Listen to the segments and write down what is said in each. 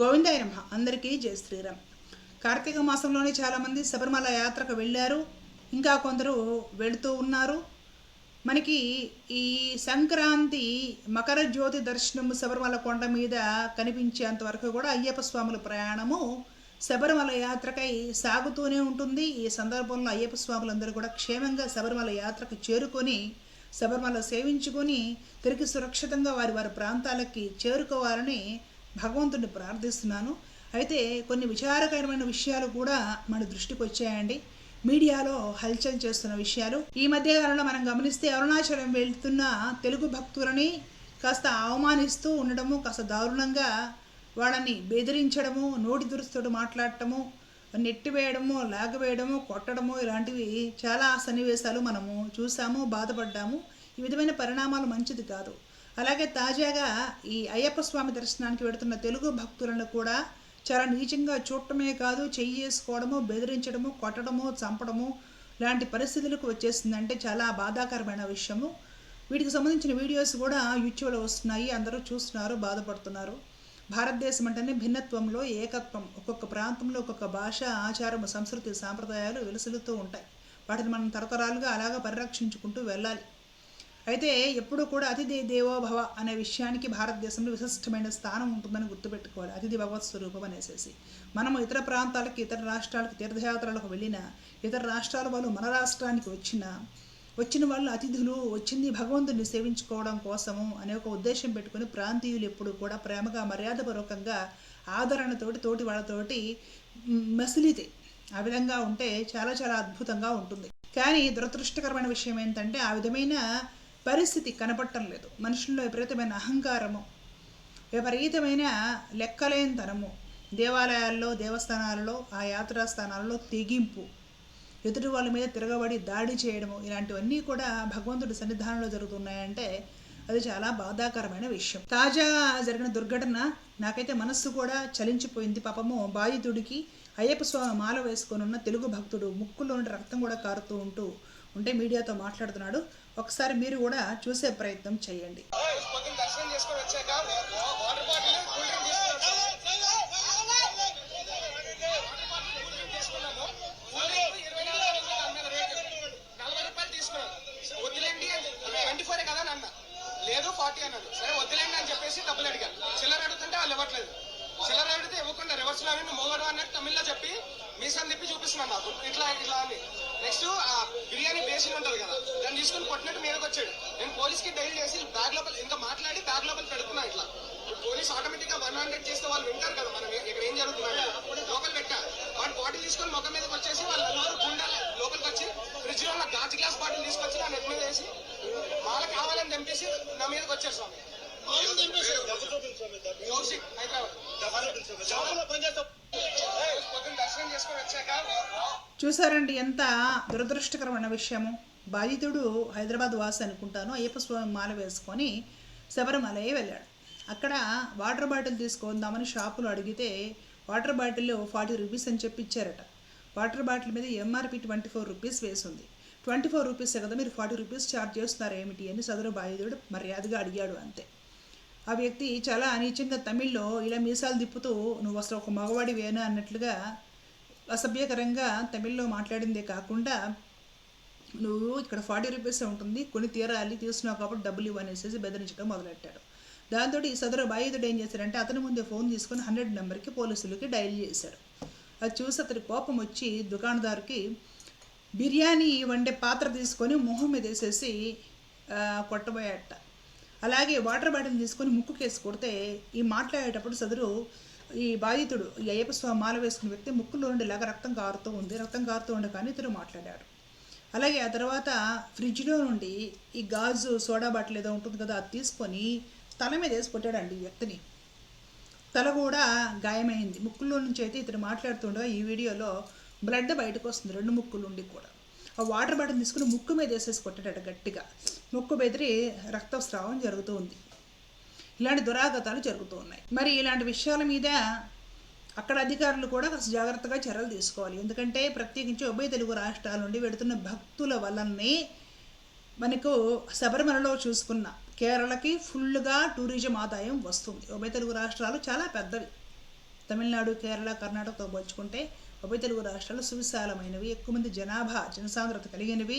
గోవిందాయ నమ అందరికీ జయ శ్రీరామ్. కార్తీక మాసంలోనే చాలామంది శబరిమల యాత్రకు వెళ్ళారు. ఇంకా కొందరు వెళుతూ ఉన్నారు. మనకి ఈ సంక్రాంతి మకర జ్యోతి దర్శనం శబరిమల కొండ మీద కనిపించేంత వరకు కూడా అయ్యప్ప స్వాముల ప్రయాణము శబరిమల యాత్రకై సాగుతూనే ఉంటుంది. ఈ సందర్భంలో అయ్యప్ప స్వాములందరూ కూడా క్షేమంగా శబరిమల యాత్రకు చేరుకొని శబరిమల సేవించుకొని తిరిగి సురక్షితంగా వారి వారి ప్రాంతాలకి చేరుకోవాలని భగవంతుడిని ప్రార్థిస్తున్నాను. అయితే కొన్ని విచారకరమైన విషయాలు కూడా మన దృష్టికి వచ్చాయండి. మీడియాలో హల్చల్ చేస్తున్న విషయాలు. ఈ మధ్య కాలంలో మనం గమనిస్తే అరుణాచలం వెళ్తున్న తెలుగు భక్తులని కాస్త అవమానిస్తూ ఉండడము కాస్త దారుణంగా వాళ్ళని బెదిరించడము నోటి దురుస్తుడు మాట్లాడటము నెట్టివేయడము లాగవేయడము కొట్టడము ఇలాంటివి చాలా సన్నివేశాలు మనము చూసాము బాధపడ్డాము. ఈ విధమైన పరిణామాలు మంచిది కాదు. అలాగే తాజాగా ఈ అయ్యప్ప స్వామి దర్శనానికి వెడుతున్న తెలుగు భక్తులను కూడా చాలా నీచంగా చూడటమే కాదు చెయ్యేసుకోవడము బెదిరించడము కొట్టడము చంపడము లాంటి పరిస్థితులకు వచ్చేసిందంటే చాలా బాధాకరమైన విషయము. వీటికి సంబంధించిన వీడియోస్ కూడా యూట్యూబ్లో వస్తున్నాయి. అందరూ చూస్తున్నారు బాధపడుతున్నారు. భారతదేశం అంటేనే భిన్నత్వంలో ఏకత్వం. ఒక్కొక్క ప్రాంతంలో ఒక్కొక్క భాష ఆచారం సంస్కృతి సాంప్రదాయాలు వెలుసులుతూ ఉంటాయి. వాటిని మనం తరతరాలుగా అలాగా పరిరక్షించుకుంటూ వెళ్ళాలి. అయితే ఎప్పుడూ కూడా అతిథి దేవోభవ అనే విషయానికి భారతదేశంలో విశిష్టమైన స్థానం ఉంటుందని గుర్తుపెట్టుకోవాలి. అతిథి భగవత్ స్వరూపం అనేసి మనము ఇతర ప్రాంతాలకి ఇతర రాష్ట్రాలకు తీర్థయాత్రలకు వెళ్ళిన ఇతర రాష్ట్రాల వాళ్ళు మన రాష్ట్రానికి వచ్చిన వచ్చిన వాళ్ళు అతిథులు వచ్చింది భగవంతుడిని సేవించుకోవడం కోసము అనే ఒక ఉద్దేశం పెట్టుకుని ప్రాంతీయులు ఎప్పుడు కూడా ప్రేమగా మర్యాదపూర్వకంగా ఆదరణతోటి తోటి వాళ్ళతోటి మసిలితే. ఆ విధంగా ఉంటే చాలా చాలా అద్భుతంగా ఉంటుంది. కానీ దురదృష్టకరమైన విషయం ఏంటంటే ఆ విధమైన పరిస్థితి కనపడటం లేదు. మనుషుల్లో విపరీతమైన అహంకారము విపరీతమైన లెక్కలేనితనము. దేవాలయాల్లో దేవస్థానాలలో ఆ యాత్రా స్థానాలలో తెగింపు ఎదుటి వాళ్ళ మీద తిరగబడి దాడి చేయడము ఇలాంటివన్నీ కూడా భగవంతుడి సన్నిధానంలో జరుగుతున్నాయంటే అది చాలా బాధాకరమైన విషయం. తాజాగా జరిగిన దుర్ఘటన నాకైతే మనస్సు కూడా చలించిపోయింది పాపము. బాధితుడికి అయ్యప్ప స్వామి మాల వేసుకొని ఉన్న తెలుగు భక్తుడు ముక్కులో రక్తం కూడా కారుతూ ఉంటూ ఉంటే మీడియాతో మాట్లాడుతున్నాడు. ఒకసారి మీరు కూడా చూసే ప్రయత్నం చేయండి. దర్శనం చేసుకొని వచ్చాక నలభై రూపాయలు ట్వంటీ ఫోర్ కదా అని అన్న లేదు ఫార్టీ అన్నాడు సరే వద్దులేండి అని చెప్పేసి డబ్బులు అడిగాను చిల్లర అడుగుతుంటే వాళ్ళు ఇవ్వట్లేదు. చిల్లర అడిగితే ఇవ్వకుండా రివర్స్లో నువ్వు మొగడు అన్నట్టు తమిళ్ళో చెప్పి మీసాన్ని తిప్పి చూపిస్తున్నాను నాకు. ఇట్లా ఇట్లా అని. నెక్స్ట్ ఆ బిర్యానీ బేసిన్ ఉంటది కదా. దాన్ని తీసుకుని కొట్టినట్టు మీదకి వచ్చాడు. నేను పోలీస్కి డైల్ చేసి బ్యాగ్ లోపల ఇంకా మాట్లాడి బ్యాగ్ లోపల పెడుతున్నా ఇట్లా. పోలీస్ ఆటోమేటిక్గా వన్ హండ్రెడ్ చేస్తే వాళ్ళు వింటారు కదా మనం ఇక్కడ ఏం జరుగుతుందంటే లోపల పెట్టా. వాడు బాటిల్ తీసుకొని ముఖం మీదకి వచ్చేసి వాళ్ళు నలుగురు గుండా లోపలికి వచ్చి ఫ్రిడ్జ్లో ఉన్న గాజు గ్లాస్ బాటిల్ తీసుకొచ్చి నా నెట్ మీద వేసి మాల కావాలని తెంపేసి నా మీదకి వచ్చారు స్వామి. కౌశిక్ హైదరాబాద్. పొద్దున్న దర్శనం చేసుకొని వచ్చాక చూసారండి ఎంత దురదృష్టకరమైన విషయము? బాధితుడు హైదరాబాద్ వాసి అనుకుంటాను. అయ్యప్ప స్వామి మాల వేసుకొని శబరిమలయ్య వెళ్ళాడు. అక్కడ వాటర్ బాటిల్ తీసుకుందామని షాపులో అడిగితే వాటర్ బాటిల్లో ఫార్టీ రూపీస్ అని చెప్పి ఇచ్చారట వాటర్ బాటిల్ మీద ఎంఆర్పి ట్వంటీ ఫోర్ రూపీస్ వేసింది. ట్వంటీ ఫోర్ రూపీస్ కదా మీరు ఫార్టీ రూపీస్ ఛార్జ్ చేస్తున్నారు ఏమిటి? అని సదరు బాధితుడు మర్యాదగా అడిగాడు అంతే. ఆ వ్యక్తి చాలా అనీచంగా తమిళ్ళో ఇలా మీసాలు తిప్పుతూ నువ్వు అసలు ఒక మగవాడివేనా? అన్నట్లుగా అసభ్యకరంగా తమిళ్ళో మాట్లాడిందే కాకుండా నువ్వు ఇక్కడ ఫార్టీ రూపీసే ఉంటుంది కొన్ని తీరాలి తీసుకున్నావు కాబట్టి డబ్బులు ఇవ్వనేసేసి బెదిరించడం మొదలెట్టాడు. దాంతో ఈ సదరు బాధితుడు ఏం చేశాడంటే అతని ముందే ఫోన్ తీసుకొని హండ్రెడ్ నెంబర్కి పోలీసులకి డైల్ చేశాడు. అది చూసి అతని కోపం వచ్చి దుకాణదారుకి బిర్యానీ వండే పాత్ర తీసుకొని మొహం మీద వేసేసి కొట్టబోయాట అలాగే వాటర్ బాటిల్ తీసుకొని ముక్కుకేసి కొడితే ఈ మాట్లాడేటప్పుడు సదరు ఈ బాధితుడు ఈ అయ్యప్ప స్వామి మాల వేసుకున్న వ్యక్తి ముక్కులో నుండి ఇలాగ రక్తం కారుతూ ఉంది. రక్తం కారుతూ ఉండే కానీ ఇతను మాట్లాడాడు అలాగే ఆ తర్వాత ఫ్రిడ్జ్లో నుండి ఈ గాజు సోడా బాటిల్ ఏదో ఉంటుంది కదా అది తీసుకొని తల మీద వేసి కొట్టాడండి ఈ వ్యక్తిని. తల కూడా గాయమైంది. ముక్కులో నుంచి అయితే ఇతను మాట్లాడుతుండగా ఈ వీడియోలో బ్లడ్ బయటకు వస్తుంది రెండు ముక్కులు ఉండి కూడా. ఆ వాటర్ బాటిల్ తీసుకుని ముక్కు మీద వేసేసి కొట్టాడట గట్టిగా. ముక్కు బెదిరి రక్తస్రావం జరుగుతూ ఉంది. ఇలాంటి దురాగతాలు జరుగుతూ ఉన్నాయి. మరి ఇలాంటి విషయాల మీద అక్కడ అధికారులు కూడా కాస్త జాగ్రత్తగా చర్యలు తీసుకోవాలి. ఎందుకంటే ప్రత్యేకించి ఉభయ తెలుగు రాష్ట్రాల నుండి వెడుతున్న భక్తుల వల్లనే మనకు శబరిమలలో చూసుకున్న కేరళకి ఫుల్గా టూరిజం ఆదాయం వస్తుంది. ఉభయ తెలుగు రాష్ట్రాలు చాలా పెద్దవి. తమిళనాడు కేరళ కర్ణాటకతో పోల్చుకుంటే ఉభయ తెలుగు రాష్ట్రాలు సువిశాలమైనవి. ఎక్కువ మంది జనాభా జనసాంద్రత కలిగినవి.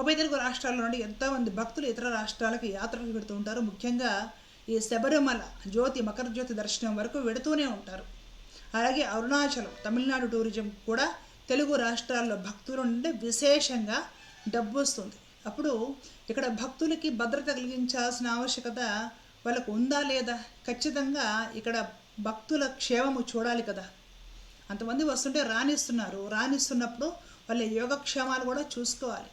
ఉభయ తెలుగు రాష్ట్రాల నుండి ఎంతోమంది భక్తులు ఇతర రాష్ట్రాలకు యాత్రలు పెడుతూ ఉంటారు. ముఖ్యంగా ఈ శబరిమల జ్యోతి మకర జ్యోతి దర్శనం వరకు వెడుతూనే ఉంటారు. అలాగే అరుణాచలం తమిళనాడు టూరిజం కూడా తెలుగు రాష్ట్రాల్లో భక్తుల నుండి విశేషంగా డబ్బు వస్తుంది అప్పుడు ఇక్కడ భక్తులకి భద్రత కలిగించాల్సిన ఆవశ్యకత వాళ్ళకు ఉందా లేదా? ఖచ్చితంగా ఇక్కడ భక్తుల క్షేమము చూడాలి కదా. అంతమంది వస్తుంటే రాణిస్తున్నారు. రాణిస్తున్నప్పుడు వాళ్ళ యోగక్షేమాలు కూడా చూసుకోవాలి.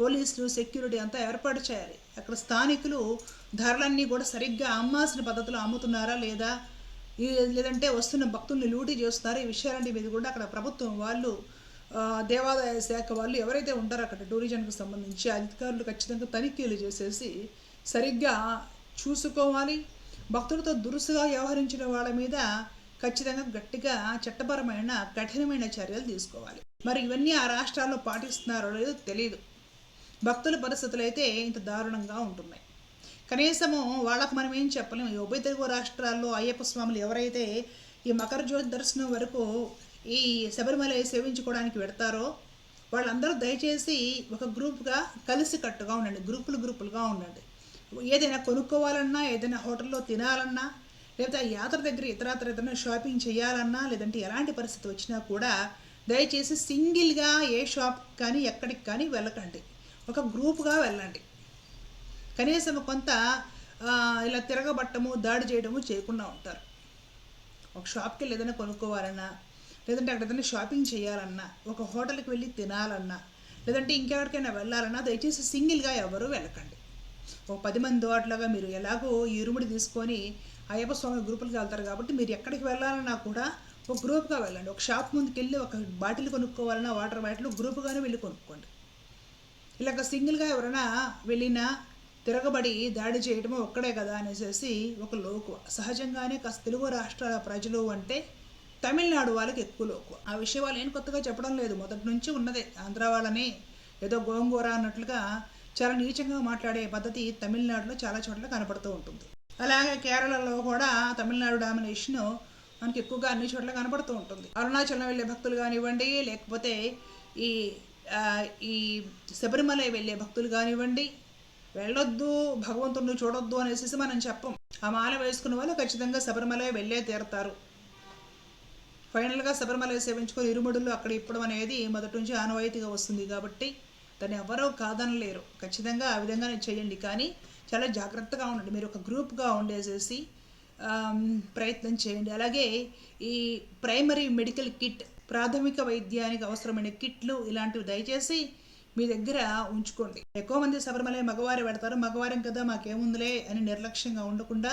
పోలీసులు సెక్యూరిటీ అంతా ఏర్పాటు చేయాలి. అక్కడ స్థానికులు ధరలన్నీ కూడా సరిగ్గా అమ్మాల్సిన పద్ధతిలో అమ్ముతున్నారా లేదా? ఈ లేదంటే వస్తున్న భక్తుల్ని లూటీ చేస్తున్నారా? ఈ విషయాలన్నీ మీద కూడా అక్కడ ప్రభుత్వం వాళ్ళు దేవాదాయ శాఖ వాళ్ళు ఎవరైతే ఉంటారో అక్కడ టూరిజంకి సంబంధించి అధికారులు ఖచ్చితంగా తనిఖీలు చేసేసి సరిగ్గా చూసుకోవాలి. భక్తులతో దురుసుగా వ్యవహరించిన వాళ్ళ మీద ఖచ్చితంగా గట్టిగా చట్టపరమైన కఠినమైన చర్యలు తీసుకోవాలి. మరి ఇవన్నీ ఆ రాష్ట్రాల్లో పాటిస్తున్నారో లేదో తెలియదు భక్తుల పరిస్థితులు అయితే ఇంత దారుణంగా ఉంటున్నాయి. కనీసము వాళ్ళకు మనం ఏం చెప్పలేము. ఈ ఉభయ తెలుగు రాష్ట్రాల్లో అయ్యప్ప స్వాములు ఎవరైతే ఈ మకర జ్యోతి దర్శనం వరకు ఈ శబరిమల సేవించుకోవడానికి పెడతారో వాళ్ళందరూ దయచేసి ఒక గ్రూప్గా కలిసి కట్టుగా ఉండండి. గ్రూపులు గ్రూపులుగా ఉండండి. ఏదైనా కొనుక్కోవాలన్నా ఏదైనా హోటల్లో తినాలన్నా లేకపోతే ఆ యాత్ర దగ్గర ఇతరాతర ఏదైనా షాపింగ్ చేయాలన్నా లేదంటే ఎలాంటి పరిస్థితి వచ్చినా కూడా దయచేసి సింగిల్గా ఏ షాప్ కానీ ఎక్కడికి కానీ వెళ్ళకండి. ఒక గ్రూప్గా వెళ్ళండి. కనీసం కొంత ఇలా తిరగబట్టము దాడి చేయడము చేయకుండా ఉంటారు. ఒక షాప్కి వెళ్ళి ఏదైనా కొనుక్కోవాలన్నా లేదంటే అక్కడ ఏదైనా షాపింగ్ చేయాలన్నా ఒక హోటల్కి వెళ్ళి తినాలన్నా లేదంటే ఇంకెక్కడికైనా వెళ్ళాలన్నా దయచేసి సింగిల్గా ఎవరు వెళ్ళకండి. ఒక పది మంది అట్లాగా మీరు ఎలాగో ఈ ఇరుముడి తీసుకొని అయ్యప్ప స్వామి గ్రూపులకి వెళ్తారు కాబట్టి మీరు ఎక్కడికి వెళ్ళాలన్నా కూడా ఒక గ్రూప్గా వెళ్ళండి. ఒక షాప్ ముందుకు వెళ్ళి ఒక బాటిల్ కొనుక్కోవాలన్నా వాటర్ బాటిల్ గ్రూప్గానే వెళ్ళి కొనుక్కోండి. ఇలాగ సింగిల్గా ఎవరైనా వెళ్ళినా తిరగబడి దాడి చేయడము ఒక్కడే కదా అనేసి ఒక లోకు సహజంగానే కాస్త తెలుగు రాష్ట్రాల ప్రజలు అంటే తమిళనాడు వాళ్ళకి ఎక్కువ లోకు ఆ విషయం వాళ్ళు ఏం కొత్తగా చెప్పడం లేదు. మొదటి నుంచి ఉన్నదే. ఆంధ్ర వాళ్ళని ఏదో గోంగూర అన్నట్లుగా చాలా నీచంగా మాట్లాడే పద్ధతి తమిళనాడులో చాలా చోట్ల కనపడుతూ ఉంటుంది. అలాగే కేరళలో కూడా తమిళనాడు డామినేషన్ మనకి ఎక్కువగా అన్ని చోట్ల కనపడుతూ ఉంటుంది. అరుణాచలం వెళ్ళే భక్తులు కానివ్వండి లేకపోతే ఈ ఈ శబరిమల వెళ్ళే భక్తులు కానివ్వండి వెళ్ళొద్దు భగవంతుడిని చూడొద్దు అనేసి మనం చెప్పం. ఆ మాల వేసుకున్న వాళ్ళు ఖచ్చితంగా శబరిమల వెళ్ళే తీరతారు. ఫైనల్గా శబరిమల సేవించుకొని ఇరుముడులు అక్కడ ఇప్పడం అనేది మొదటి నుంచి ఆనవాయితీగా వస్తుంది కాబట్టి దాన్ని ఎవరో కాదనలేరు. ఖచ్చితంగా ఆ విధంగానే చేయండి. కానీ చాలా జాగ్రత్తగా ఉండండి. మీరు ఒక గ్రూప్గా ఉండేసేసి ప్రయత్నం చేయండి. అలాగే ఈ ప్రైమరీ మెడికల్ కిట్ ప్రాథమిక వైద్యానికి అవసరమైన కిట్లు ఇలాంటివి దయచేసి మీ దగ్గర ఉంచుకోండి. ఎక్కువ మంది శబరిమల మగవారి పెడతారు. మగవారం కదా మాకేముందిలే అని నిర్లక్ష్యంగా ఉండకుండా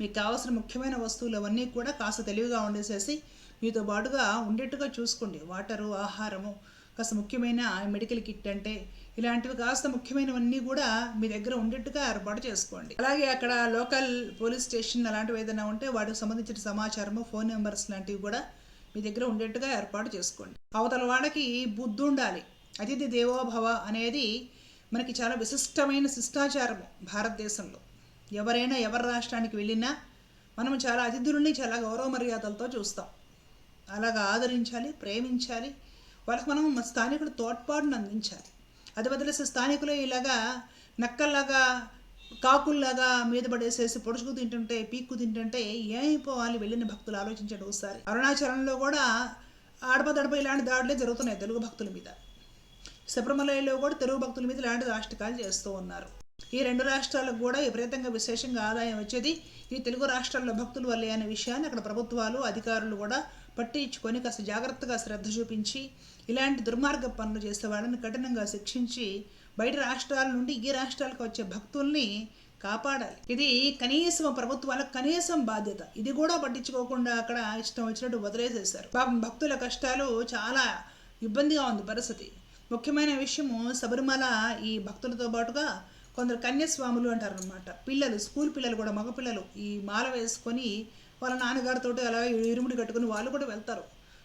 మీకు కావాల్సిన ముఖ్యమైన వస్తువులు అవన్నీ కూడా కాస్త తెలివిగా ఉండేసేసి మీతో పాటుగా ఉండేట్టుగా చూసుకోండి. వాటరు ఆహారము కాస్త ముఖ్యమైన మెడికల్ కిట్ అంటే ఇలాంటివి కాస్త ముఖ్యమైనవన్నీ కూడా మీ దగ్గర ఉండేట్టుగా ఏర్పాటు చేసుకోండి. అలాగే అక్కడ లోకల్ పోలీస్ స్టేషన్ అలాంటివి ఏదైనా ఉంటే వాటికి సంబంధించిన సమాచారము ఫోన్ నెంబర్స్ లాంటివి కూడా మీ దగ్గర ఉండేట్టుగా ఏర్పాటు చేసుకోండి. అవతల వాళ్ళకి బుద్ధి ఉండాలి. అతిథి దేవోభవ అనేది మనకి చాలా విశిష్టమైన శిష్టాచారము భారతదేశంలో. ఎవరైనా ఎవరి రాష్ట్రానికి వెళ్ళినా మనం చాలా అతిథులని చాలా గౌరవ మర్యాదలతో చూస్తాం. అలాగా ఆదరించాలి ప్రేమించాలి. వాళ్ళకి మనం స్థానికుడు స్థానికులు తోడ్పాటును అందించాలి. అది వదిలేసి స్థానికులు ఇలాగా నక్కల్లాగా కాకుల్లాగా మీద పడేసేసి పొడుచుకు తింటుంటే పీక్కు తింటుంటే ఏమైపోవాలి? వెళ్ళిన భక్తులు ఆలోచించండి ఒకసారి. అరుణాచలంలో కూడా ఆడపదడప ఇలాంటి దాడులే జరుగుతున్నాయి తెలుగు భక్తుల మీద. శబరిమలలో కూడా తెలుగు భక్తుల మీద ఇలాంటి రాష్ట్రకాలు చేస్తూ ఉన్నారు. ఈ రెండు రాష్ట్రాలకు కూడా విపరీతంగా విశేషంగా ఆదాయం వచ్చేది ఈ తెలుగు రాష్ట్రాల్లో భక్తుల వల్లే అనే విషయాన్ని అక్కడ ప్రభుత్వాలు అధికారులు కూడా పట్టించుకొని కాస్త జాగ్రత్తగా శ్రద్ధ చూపించి ఇలాంటి దుర్మార్గ పనులు చేసే వాళ్ళని కఠినంగా శిక్షించి బయట రాష్ట్రాల నుండి ఈ రాష్ట్రాలకు వచ్చే భక్తుల్ని కాపాడాలి. ఇది కనీసం ప్రభుత్వాలకు కనీసం బాధ్యత. ఇది కూడా పట్టించుకోకుండా అక్కడ ఇష్టం వచ్చినట్టు వదిలేసేశారు. పాపం భక్తుల కష్టాలు చాలా ఇబ్బందిగా ఉంది పరిస్థితి. ముఖ్యమైన విషయము శబరిమల ఈ భక్తులతో పాటుగా కొందరు కన్యాస్వాములు అంటారు అన్నమాట పిల్లలు స్కూల్ పిల్లలు కూడా మగ పిల్లలు ఈ మాల వేసుకొని వాళ్ళ నాన్నగారితో అలా ఇరుముడి కట్టుకుని వాళ్ళు కూడా వెళ్తారు.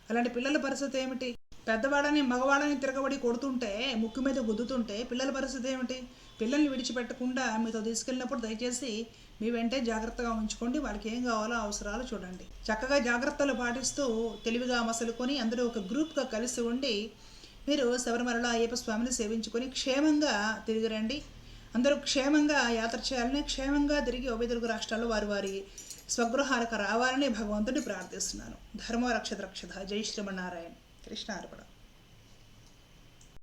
అలాంటి పిల్లల పరిస్థితి ఏమిటి? పెద్దవాళ్ళని మగవాళ్ళని తిరగబడి కొడుతుంటే ముక్కు మీద గుద్దుతుంటే పిల్లల పరిస్థితి ఏమిటి? పిల్లల్ని విడిచిపెట్టకుండా మీతో తీసుకెళ్ళినప్పుడు దయచేసి మీ వెంటే జాగ్రత్తగా ఉంచుకోండి. వాళ్ళకి ఏం కావాలో అవసరాలు చూడండి. చక్కగా జాగ్రత్తలు పాటిస్తూ తెలివిగా మసలుకొని అందరూ ఒక గ్రూప్గా కలిసి ఉండి మీరు శబరిమలలో అయ్యప్ప స్వామిని సేవించుకొని క్షేమంగా తిరిగి రండి. అందరూ క్షేమంగా యాత్ర చేయాలని క్షేమంగా తిరిగి ఉభయ తెలుగు రాష్ట్రాల్లో వారి వారి స్వగృహాలకు రావాలని భగవంతుడిని ప్రార్థిస్తున్నాను. ధర్మ రక్షత రక్షత. జై శ్రీమన్నారాయణ. കൃഷ്ണാർപ്പണം